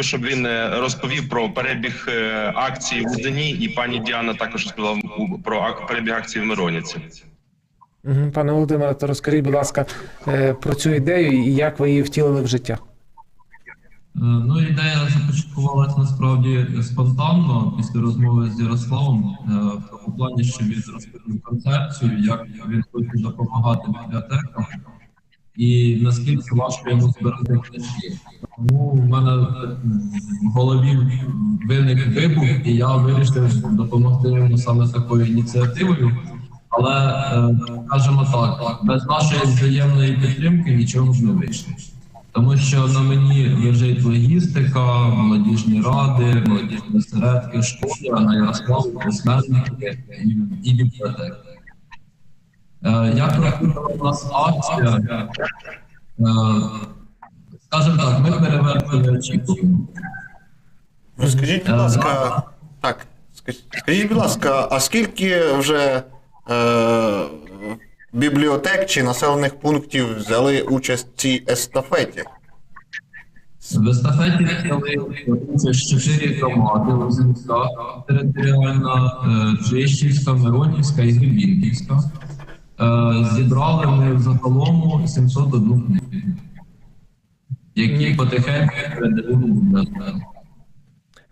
щоб він е, розповів про перебіг е, акції в Удені, і пані Діана також розповіла про перебіг акції в Мироніці. Пане Володимире, то розкажіть, будь ласка, е, про цю ідею і як ви її втілили в життя. Ну, ідея започаткувалася насправді спонтанно після розмови з Ярославом, в тому плані, що він розповів концепцію, як він хоче допомагати бібліотекам, і наскільки важко йому збирати книжки. Тому в мене в голові виник вибух, і я вирішив допомогти йому саме такою ініціативою. Але е, скажімо так, без нашої взаємної підтримки нічого ж не вийшло. Тому що на мені лежить логістика, молодіжні ради, молодіжні осередки, школи, а на Ярославу письменники і бібліотеки. Е, як проходила у нас акція? Е, скажімо так, ми перевершили очікування. Скажіть, будь Е, ласка, так, скажіть, будь ласка, а скільки вже е, бібліотек чи населених пунктів взяли участь в цій естафеті? В естафеті взяли чотири громади Лозинська, територіальна, е, Чищівська, Миронівська і Гребінківська. Е, Зібрали ми загалом 701 книгу, які потихеньку передаємо бібліотеку.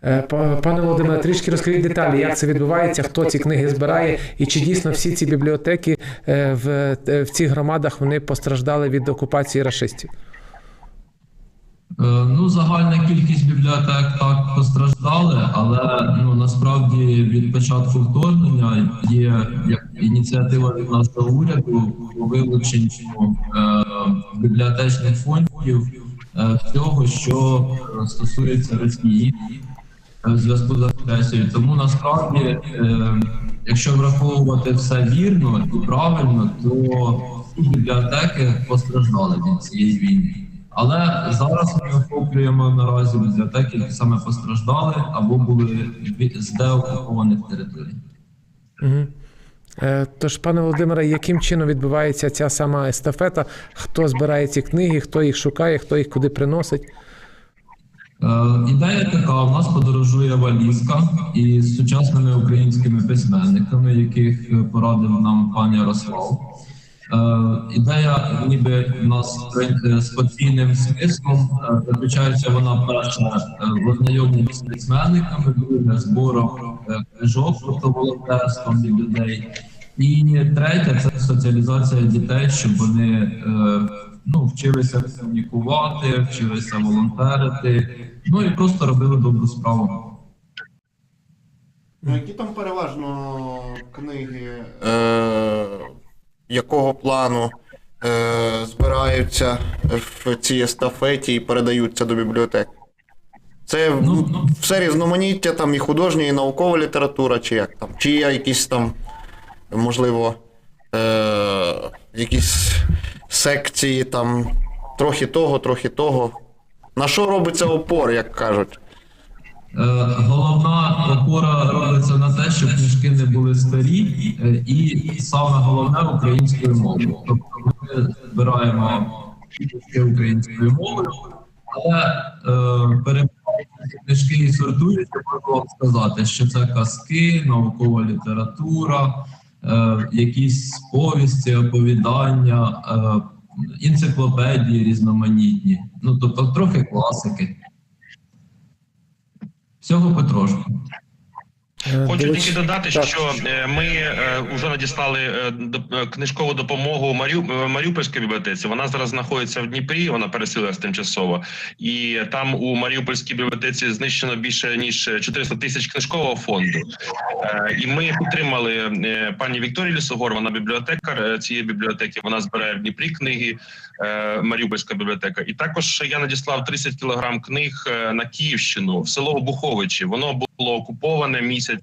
Е, па- Пане Володимире, трішки розкажіть деталі, як це відбувається, хто ці книги збирає, і чи дійсно всі ці бібліотеки е, в, в цих громадах вони постраждали від окупації рашистів? Е, Ну, загальна кількість бібліотек так постраждали, але ну насправді від початку вторгнення є як ініціатива від нашого уряду по вилученню е, бібліотечних фондів е, всього, що е, стосується Росії е, в зв'язку з агресією. Тому насправді, е, якщо враховувати все вірно і правильно, то бібліотеки постраждали від цієї війни. Але зараз ми охоплюємо наразі бібліотеки, які саме постраждали або були з деокупованих територій. Угу. Тож, пане Володимире, яким чином відбувається ця сама естафета? Хто збирає ці книги, хто їх шукає, хто їх куди приносить? Е, Ідея така: у нас подорожує валізка із сучасними українськими письменниками, яких порадив нам пан Ярослав. Е, Ідея, ніби у нас е, з подвійним смислом е, заключається вона перша е, в ознайомленні з письменниками, друге збором е, книжок, тобто волонтерством від людей. І третє це соціалізація дітей, щоб вони е, ну, вчилися комунікувати, вчилися волонтерити, ну і просто робили добру справу. Ну, які там переважно книги? Е, якого плану е, збираються в цій естафеті і передаються до бібліотек? Це Ну, ну. все різноманіття, там і художня, і наукова література, чи як там? Чи є якісь там, можливо, е, якісь секції, там, трохи того, трохи того. На що робиться опор, як кажуть? Е, Головна опора робиться на те, щоб книжки не були старі, е, і саме головне українською мовою. Тобто ми збираємо книжки українською мовою, але е, перебуваючи книжки і сортуються, можу вам сказати, що це казки, наукова література, е, якісь повісті, оповідання, е, енциклопедії різноманітні. Ну тобто трохи класики. Всього потрошку. Е, Хочу тільки додати, Так. що е, ми вже надіслали е, е, книжкову допомогу Марю Маріупольській бібліотеці. Вона зараз знаходиться в Дніпрі. Вона переселилась тимчасово, і там у Маріупольській бібліотеці знищено більше ніж 400 тисяч книжкового фонду. І ми підтримали пані Вікторію Лісогор. Вона бібліотекар цієї бібліотеки. Вона збирає в Дніпрі книги. Маріупольська бібліотека. І також я надіслав 30 кілограм книг на Київщину в село Буховичі. Воно було окуповане місяць.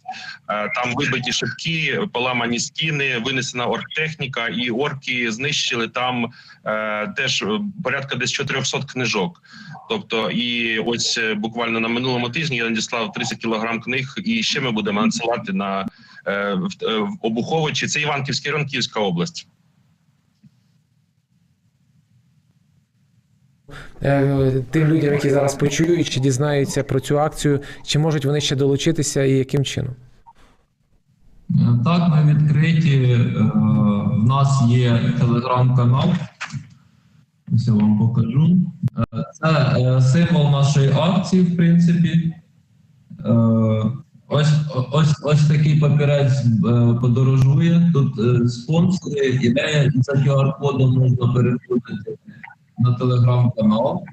Е, Там вибиті шибки, поламані стіни, винесена оргтехніка, і орки знищили там е, теж е, порядка десь 400 книжок. Тобто, і ось буквально на минулому тижні я надіслав 30 кілограм книг, і ще ми будемо надсилати на в, Обуховичі. Це Іванківська Ранківська область. Тим людям, які зараз почують, чи дізнаються про цю акцію, чи можуть вони ще долучитися і яким чином? Е, Так, ми відкриті. Е, В нас є телеграм-канал. Ось я вам покажу. Е, Це е, символ нашої акції, в принципі. Е, Ось, ось, ось такий папірець е, подорожує. Тут е, спонсори, ідея, і за QR-кодом можна переходити на телеграм-канал.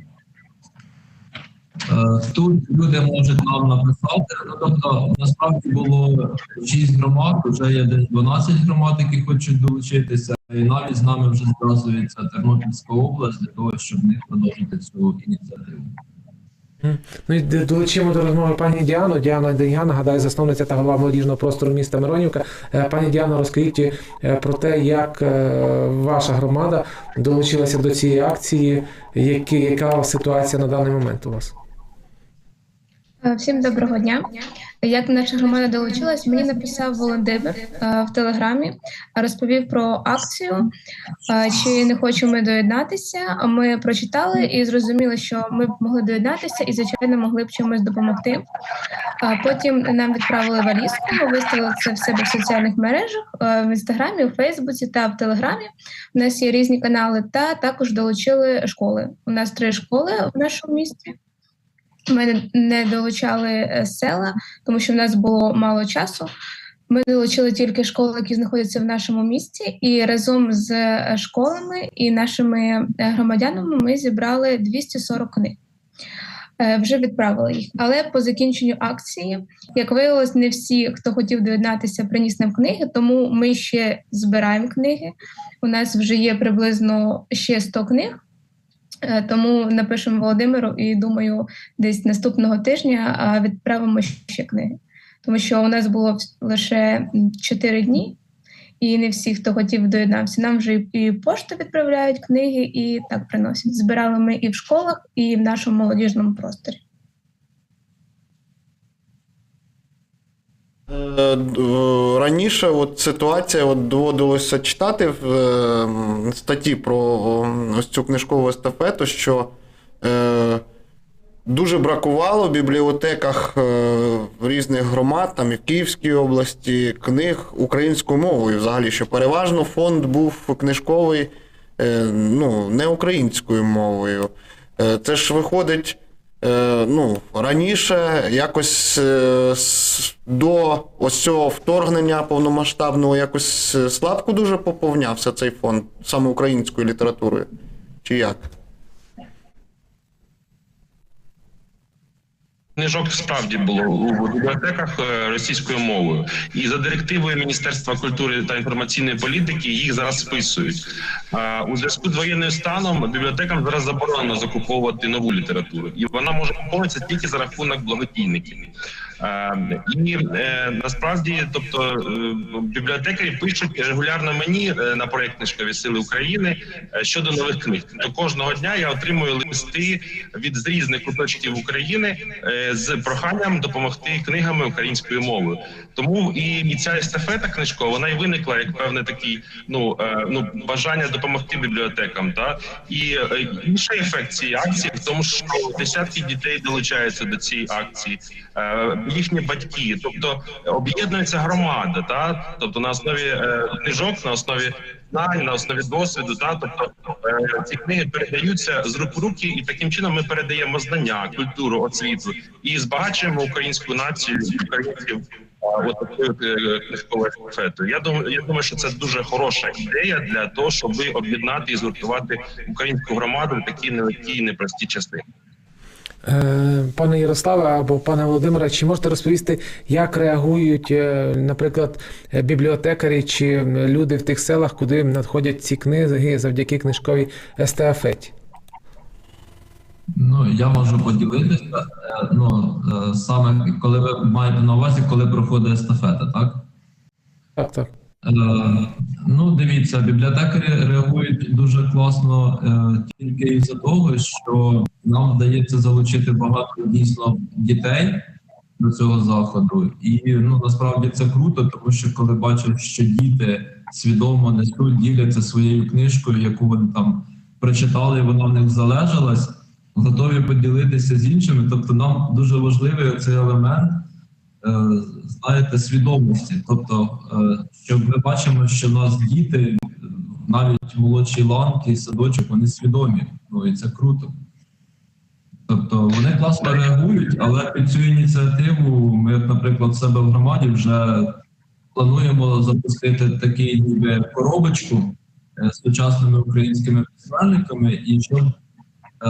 Е, Тут люди можуть нам написати. Ну, тобто, насправді було 6 громад, вже є десь 12 громад, які хочуть долучитися, і навіть з нами вже зв'язується Тернопільська область для того, щоб в них продовжити цю ініціативу. Ну і долучимо до розмови пані Діану. Діана Деньян, нагадаю, засновниця та голова молодіжного простору міста Миронівка. Е, Пані Діано, розкажіть е, про те, як е, ваша громада долучилася до цієї акції, яка ситуація на даний момент у вас? Всім доброго дня. Як наша громада долучилась, мені написав Володимир е, в телеграмі, розповів про акцію, е, чи не хочемо ми доєднатися. Ми прочитали і зрозуміли, що ми б могли доєднатися і, звичайно, могли б чимось допомогти. Потім нам відправили валізку. Ми виставили це в себе в соціальних мережах е, в інстаграмі, у Фейсбуці та в Телеграмі. У нас є різні канали, та також долучили школи. У нас три школи в нашому місті. Ми не- долучали е, села, тому що в нас було мало часу. Ми долучили тільки школи, які знаходяться в нашому місті, і разом з е, школами і нашими е, громадянами ми зібрали 240 книг. Вже відправили їх. Але по закінченню акції, як виявилось, не всі, хто хотів доєднатися, приніс нам книги, тому ми ще збираємо книги. У нас вже є приблизно ще 100 книг. Е, Тому напишемо Володимиру і думаю, десь наступного тижня відправимо ще книги. Тому що у нас було лише 4 дні, і не всі, хто хотів, доєднався. Нам вже і- і пошту відправляють книги, і так приносять. Збирали ми і в школах, і в нашому молодіжному просторі. Е, д- е, Раніше от ситуація от доводилося читати в е, статті про ось цю книжкову естафету, що е, дуже бракувало в бібліотеках е, різних громад, там і в Київській області, книг українською мовою. Взагалі, що переважно фонд був книжковий е, ну, не українською мовою. Е, це ж виходить. Е, ну, раніше якось е, до ось цього вторгнення повномасштабного якось е, слабко дуже поповнявся цей фонд саме українською літературою. Чи як? Книжок справді було у бібліотеках е, російською мовою, і за директивою Міністерства культури та інформаційної політики їх зараз списують. У зв'язку з воєнним станом бібліотекам зараз заборонено закуповувати нову літературу, і вона може куповуватися тільки за рахунок благодійників. А, І е, насправді, тобто е, бібліотекарі пишуть регулярно мені е, на проект книжкові сили України е, щодо нових книг. До кожного дня я отримую листи від з різних куточків України е, з проханням допомогти книгами українською мовою. Тому і, і ця естафета книжкова вона і виникла як певне такий ну е, ну бажання допомогти бібліотекам. Та і е, інший ефект цієї акції в тому, що десятки дітей долучаються до цієї акції, е, їхні батьки, тобто об'єднується громада, та тобто на основі е, книжок, на основі знань, на основі досвіду, та тобто е, ці книги передаються з рук в руки, і таким чином ми передаємо знання, культуру, освіту і збагачуємо українську націю українців. От такою е, книжковою. Я думаю, я думаю, що це дуже хороша ідея для того, щоб об'єднати і згуртувати українську громаду в такі нелегкі і непрості часи. Е, Пане Ярославе або пане Володимире, чи можете розповісти, як реагують, е, наприклад, бібліотекарі чи люди в тих селах, куди надходять ці книги завдяки книжковій естафеті? Ну, я можу поділитися. Е, Ну, е, саме коли ви маєте на увазі, коли проходить естафета, так? Так, так. Е, Ну, дивіться, бібліотекарі реагують дуже класно тільки із-за того, що нам вдається залучити багато дійсно дітей до цього заходу. І ну насправді це круто, тому що коли бачиш, що діти свідомо несуть, діляться своєю книжкою, яку вони там прочитали, і вона в них залежалась. Готові поділитися з іншими. Тобто, нам дуже важливий цей елемент, е, знаєте, свідомості. Тобто, е, що ми бачимо, що нас діти, навіть молодші ланки, садочок, вони свідомі. Ну і це круто. Тобто вони класно реагують, але під цю ініціативу ми, наприклад, в себе в громаді вже плануємо запустити такий ніби коробочку е, з сучасними українськими письменниками, і щоб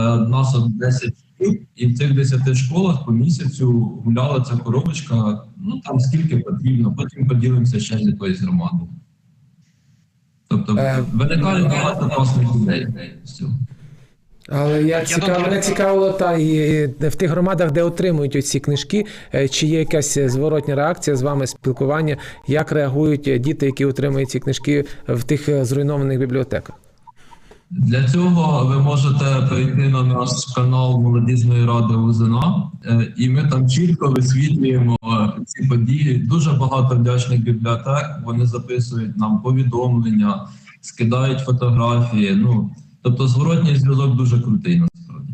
нас 10 шкіл, і в цих 10 школах по місяцю гуляла ця коробочка, ну там скільки потрібно, потім поділимося ще з якоюсь громадою. Тобто Е, виникає багато класних ідей з цього. Але я цікав, мене цікавило та і в тих громадах, де отримують ці книжки, е, чи є якась зворотня реакція з вами, спілкування, як реагують е, діти, які отримують ці книжки в тих е, зруйнованих бібліотеках? Для цього ви можете перейти на наш канал Молодіжної ради УЗНА, е, і ми там чітко висвітлюємо е, ці події. Дуже багато вдячних бібліотек. Вони записують нам повідомлення, скидають фотографії. Ну тобто, зворотній зв'язок дуже крутий насправді.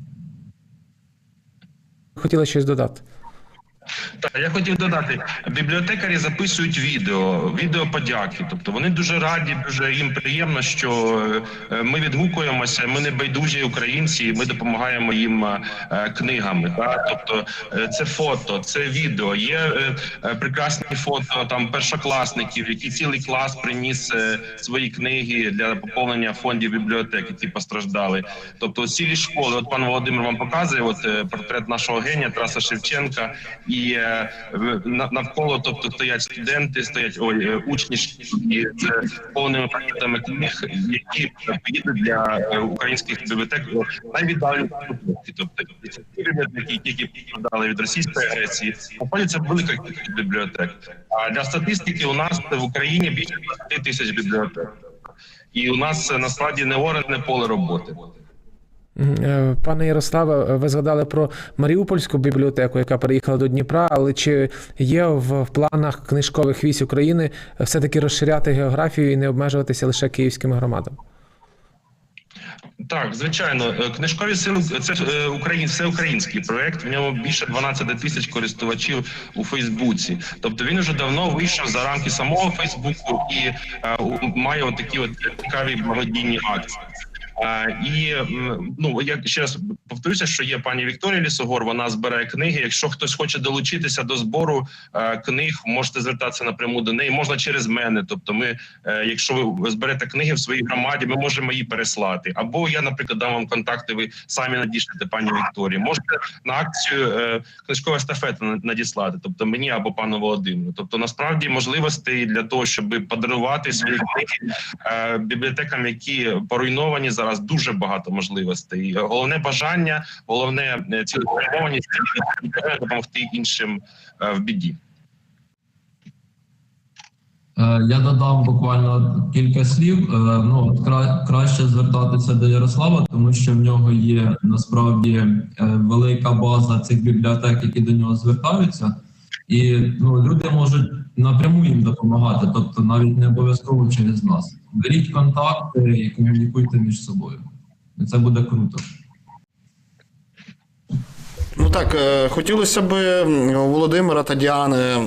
Хотіла щось додати. Так, я хотів додати, бібліотекарі записують відео, відео подяки. Тобто вони дуже раді, дуже їм приємно, що е, ми відгукуємося, ми не байдужі українці, і ми допомагаємо їм е, книгами. Так? Тобто е, це фото, це відео. Є прекрасні фото там першокласників, які цілий клас приніс свої книги для поповнення фондів бібліотек, які постраждали. Тобто цілі школи, от пан Володимир вам показує, от портрет нашого генія Тараса Шевченка, і е, навколо, тобто стоять студенти, стоять ой, е, учні і це повними пакетами книг, які поїдуть для е, українських бібліотек у найвіддалі тобто ці бібліотеки, які постраждали від російської агресії, знаходяться велика кількість бібліотек. А для статистики у нас в Україні більше 20 тисяч бібліотек. І у нас насправді не орендне поле роботи. Е, Пане Ярославе, ви згадали про Маріупольську бібліотеку, яка переїхала до Дніпра, але чи є в, планах книжкових вісь України все-таки розширяти географію і не обмежуватися лише київськими громадами? Так, звичайно, Е, книжкові сили це е, Україн, все український проект. В ньому більше 12 тисяч користувачів у Фейсбуці. Тобто він вже давно вийшов за рамки самого Фейсбуку і е, має от такі от цікаві благодійні акції. І ну я ще раз повторюся, що є пані Вікторія Лісогор. Вона збирає книги. Якщо хтось хоче долучитися до збору е, книг, можете звертатися напряму до неї. Можна через мене. Тобто, ми, е, якщо ви зберете книги в своїй громаді, ми можемо її переслати. Або я, наприклад, дам вам контакти. Ви самі надішлете пані Вікторії. Можете на акцію е, книжкова естафета на- надіслати, тобто мені або пану Володимиру. Тобто, насправді можливостей для того, щоб подарувати свої книги бібліотекам, які поруйновані зараз дуже багато можливостей. Головне бажання, головне е, цілеспрямованість допомогти іншим е, в біді. Е, Я додам буквально кілька слів. Е, Ну от кра- краще звертатися до Ярослава, тому що в нього є насправді е, велика база цих бібліотек, які до нього звертаються, і ну люди можуть напряму їм допомагати, тобто навіть не обов'язково через нас. Беріть контакти і комунікуйте між собою. І це буде круто. Ну так, е, хотілося б Володимира та Діани е,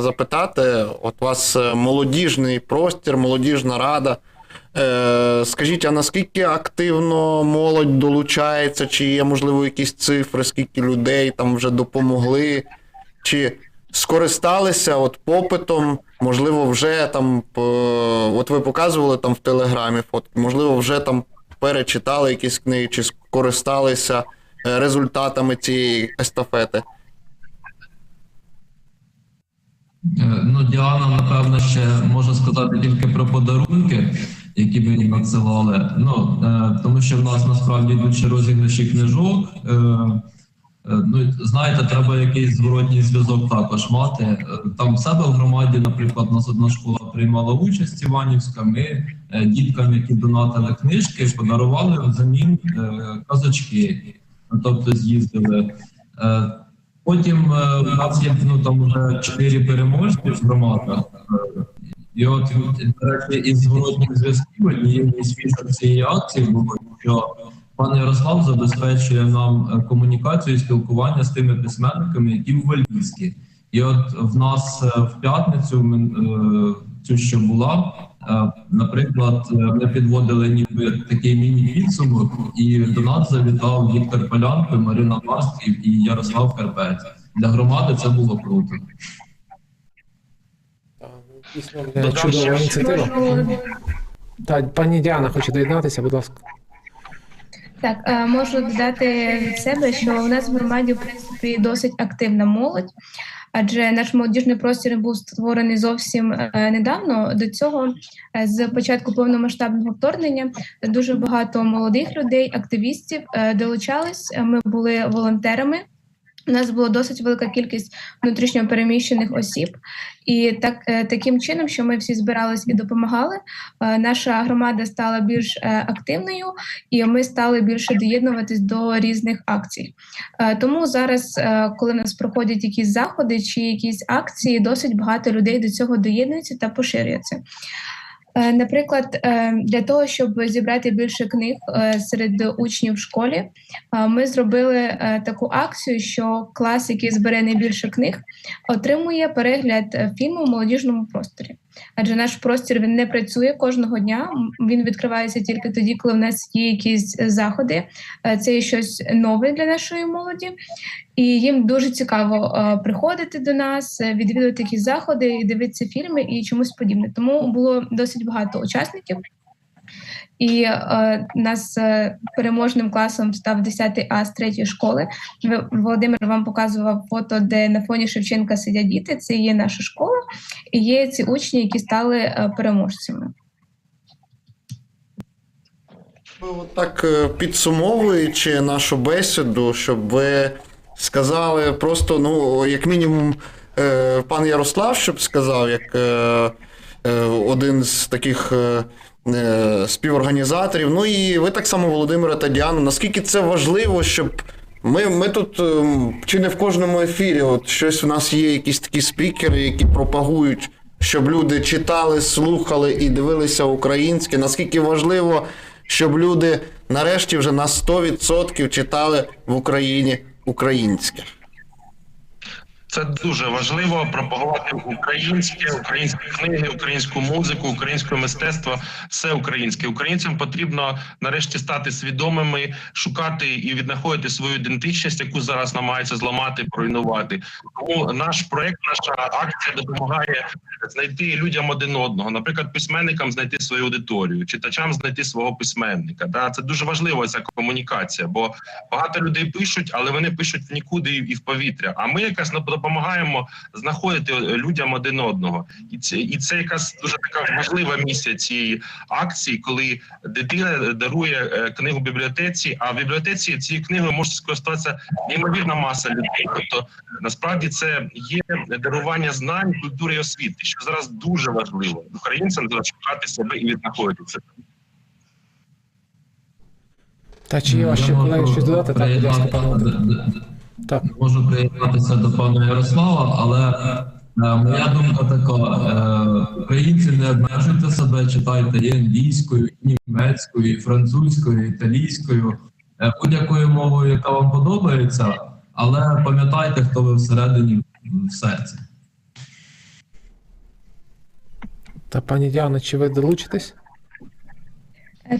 запитати: от у вас е, молодіжний простір, молодіжна рада. Скажіть, а наскільки активно молодь долучається, чи є, можливо, якісь цифри, скільки людей там вже допомогли, чи скористалися от попитом, можливо, вже там, от ви показували там в Телеграмі фотки, можливо, вже там перечитали якісь книги, чи скористалися е, результатами цієї естафети. Е, Ну, Діана, напевно, ще може сказати тільки про подарунки, які їм надсилали. Ну, е, тому що в нас насправді йдуть ще розіграші книжок. Е, е, ну, знаєте, треба якийсь зворотній зв'язок також мати. Е, Там в себе в громаді, наприклад, у нас одна школа приймала участь Іванівська. Ми е, діткам, які донатили книжки, подарували взамін е, казочки. Ну, Тобто з'їздили. Е, Потім е, у нас є ну там вже чотири переможці в громадах. Е, І от до речі, із зворотних зв'язків однією із фішок цієї акції було, що пан Ярослав забезпечує нам е, комунікацію і спілкування з тими письменниками, які в Валізькі. І от в нас е, в п'ятницю е, цю що була. Наприклад, ми підводили ніби такий міні-підсумок, і до нас завітав Віктор Полянко, Марина Басків і Ярослав Карпець. Для громади це було круто. Дійсно, чудова ініціатива. Так, пані Діана хоче доєднатися, будь ласка. Так, е, можу додати від себе, що у нас в громаді в принципі досить активна молодь, адже наш молодіжний простір був створений зовсім е, недавно. До цього е, з початку повномасштабного вторгнення дуже багато молодих людей, активістів долучались. Ми були волонтерами. У нас була досить велика кількість внутрішньо переміщених осіб, і так е, таким чином, що ми всі збирались і допомагали, е, наша громада стала більш е, активною, і ми стали більше доєднуватись до різних акцій. Тому зараз, коли в нас проходять якісь заходи чи якісь акції, досить багато людей до цього доєднуються та поширюється. Е, Наприклад, е, для того, щоб зібрати більше книг е, серед учнів в школі, ми зробили таку акцію, що клас, який збере найбільше книг, отримує перегляд фільму в молодіжному просторі. Адже наш простір він не працює кожного дня. Він відкривається тільки тоді, коли в нас є якісь е, заходи. Е, Це є щось нове для нашої молоді, і їм дуже цікаво е, приходити до нас, відвідувати якісь заходи, і дивитися фільми і чомусь подібне. Тому було досить багато учасників. І е, нас е, переможним класом став 10 А з третьої школи. Володимир вам показував фото, де на фоні Шевченка сидять діти. Це є наша школа, і є ці учні, які стали е, переможцями. Так е, підсумовуючи нашу бесіду, щоб ви сказали просто, ну, як мінімум, е, пан Ярослав, щоб сказав, як е, один з таких співорганізаторів. Ну і ви так само, Володимира та Діана, наскільки це важливо, щоб. Ми, ми тут ем, чи не в кожному ефірі, от щось у нас є якісь такі спікери, які пропагують, щоб люди читали, слухали і дивилися українське. Наскільки важливо, щоб люди нарешті вже на 100% читали в Україні українське. Це дуже важливо пропагувати українське, українські книги, українську музику, українське мистецтво, все українське. Українцям потрібно нарешті стати свідомими, шукати і віднаходити свою ідентичність, яку зараз намагаються зламати, поруйнувати. Тому наш проект, наша акція допомагає знайти людям один одного, наприклад, письменникам знайти свою аудиторію, читачам знайти свого письменника. Да, це дуже важливо ця комунікація, бо багато людей пишуть, але вони пишуть в нікуди і в повітря. А ми якась допомагаємо знаходити людям один одного, і це і це якась дуже така важлива місія цієї акції, коли дитина дарує е, книгу бібліотеці. А в бібліотеці цією книгою може скористатися неймовірна маса людей. Тобто насправді це є дарування знань, культури і освіти, що зараз дуже важливо українцям шукати себе і віднаходити це. Та чи є ще колеги щось додати? Так, будь ласка, Так. Можу приєднатися до пана Ярослава, але е, моя думка така: е, українці не обмежуйте себе, читайте і англійською, і німецькою, і французькою, і італійською, е, будь-якою мовою, яка вам подобається, але пам'ятайте, хто ви всередині в серці. Та пані Діана, чи ви долучитесь?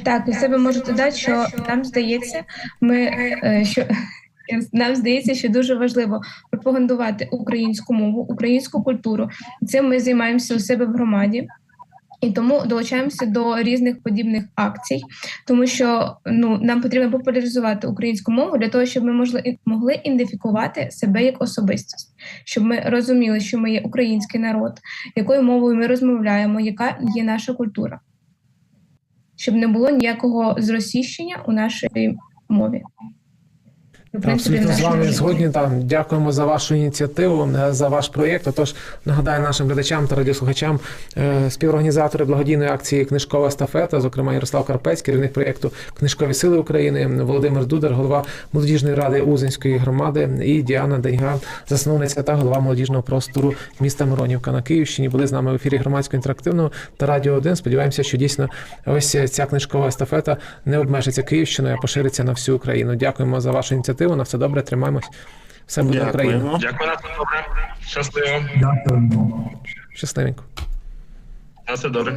Так, від себе можу додати, що нам здається, ми що нам здається, що дуже важливо пропагандувати українську мову, українську культуру. Цим ми займаємося у себе в громаді. І тому долучаємося до різних подібних акцій, тому що ну нам потрібно популяризувати українську мову для того, щоб ми можли могли ідентифікувати себе як особистість, щоб ми розуміли, що ми є український народ, якою мовою ми розмовляємо, яка є наша культура щоб не було ніякого зросійщення у нашій мові. Абсолютно з вами згодні. Там дякуємо за вашу ініціативу, е, за ваш проєкт. Отож, нагадаю нашим глядачам та радіослухачам е, співорганізатори благодійної акції Книжкова естафета, зокрема Ярослав Карпець, керівник проєкту Книжкові сили України, Володимир Дудар, голова молодіжної ради Узинської громади, і Діана Деньга, засновниця та голова молодіжного простору міста Миронівка на Київщині. Були з нами в ефірі громадського інтерактивного та радіо 1. Сподіваємося, що дійсно ось ця книжкова естафета не обмежиться Київщиною, а пошириться на всю Україну. Дякуємо за вашу ініціативу. На все добре, тримаємось. Все буде Україна. Дякую на все добре. Щасливо. Дякую. Щасливенько. На все добре.